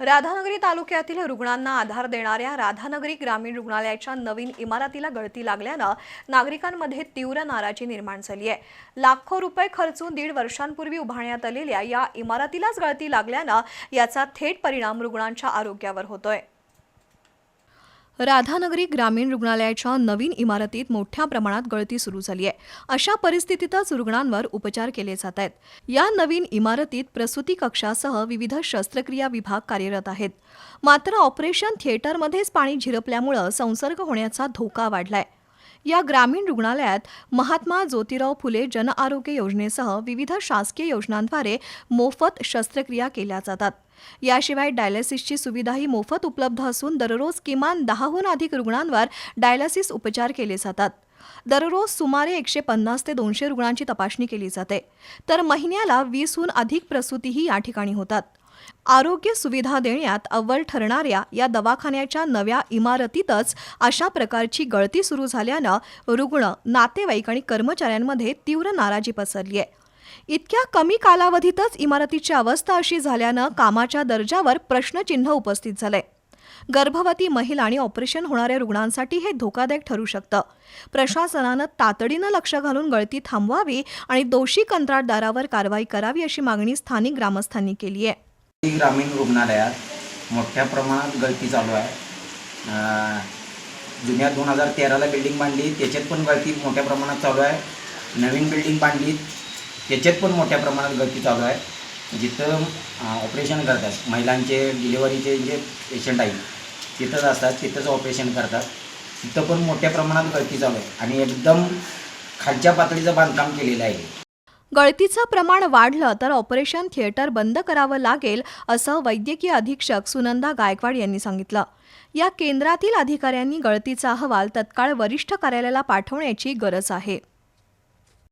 राधानगरी तालुक्यातील रुग्णांना आधार देणाऱ्या राधानगरी ग्रामीण रुग्णालयाच्या नवीन इमारतीला गळती लागल्यानं नागरिकांमध्ये तीव्र नाराजी निर्माण झाली आहे. लाखो रुपये खर्चून दीड वर्षांपूर्वी उभारण्यात आलेल्या या इमारतीलाच गळती लागल्यानं याचा थेट परिणाम रुग्णांच्या आरोग्यावर होतोय. राधानगरी ग्रामीण रुग्णालयाच्या नवीन इमारतीत मोठ्या प्रमाणात गळती सुरू झाली आहे. अशा परिस्थितीतच रुग्णांवर उपचार केले जात आहेत. या नवीन इमारतीत प्रसूती कक्षासह विविध शस्त्रक्रिया विभाग कार्यरत आहेत. मात्र ऑपरेशन थिएटरमध्येच पाणी झिरपल्यामुळं संसर्ग होण्याचा धोका वाढलाय. या ग्रामीण रुग्णालयात महात्मा ज्योतिराव फुले जनआरोग्य योजनेसह विविध शासकीय योजनांद्वारे मोफत शस्त्रक्रिया केल्या जातात. याशिवाय डायलिसिसची सुविधाही मोफत उपलब्ध असून दररोज किमान दहाहून अधिक रुग्णांवर डायलिसिस उपचार केले जातात. दररोज सुमारे एकशे पन्नास ते दोनशे रुग्णांची तपासणी केली जाते. तर महिन्याला वीसहून अधिक प्रसूतीही या ठिकाणी होतात. आरोग्य सुविधा देण्यात अव्वल ठरणाऱ्या या दवाखान्याच्या नव्या इमारतीतच अशा प्रकारची गळती सुरू झाल्यानं रुग्ण नातेवाईक आणि कर्मचाऱ्यांमध्ये तीव्र नाराजी पसरली आहे इतक्या कमी कालावधीतच इमारतीची अवस्था अशी झाल्यानं कामाच्या दर्जावर प्रश्नचिन्ह उपस्थित झालंय. गर्भवती महिला आणि ऑपरेशन होणाऱ्या रुग्णांसाठी हे धोकादायक ठरू शकतं. प्रशासनानं तातडीनं लक्ष घालून गळती थांबवावी आणि दोषी कंत्राटदारावर कारवाई करावी अशी मागणी स्थानिक ग्रामस्थांनी केली आहे ग्रामीण रुग्णालयात मोठ्या प्रमाणात गळती चालू आहे. जुन्या दोन हजार तेराला बिल्डिंग बांधली त्याच्यात पण गळती मोठ्या प्रमाणात चालू आहे. नवीन बिल्डिंग बांधली त्याच्यात पण मोठ्या प्रमाणात गळती चालू आहे. जिथं ऑपरेशन करतात महिलांचे डिलिव्हरीचे जे पेशंट आहेत तिथंच असतात तिथंच ऑपरेशन करतात. तिथं पण मोठ्या प्रमाणात गळती चालू आहे. आणि एकदम खालच्या पातळीचं बांधकाम केलेलं आहे. गळतीचं प्रमाण वाढलं तर ऑपरेशन थिएटर बंद करावं लागेल असं वैद्यकीय अधीक्षक सुनंदा गायकवाड यांनी सांगितलं. या केंद्रातील अधिकाऱ्यांनी गळतीचा अहवाल तत्काळ वरिष्ठ कार्यालयाला पाठवण्याची गरज आहे.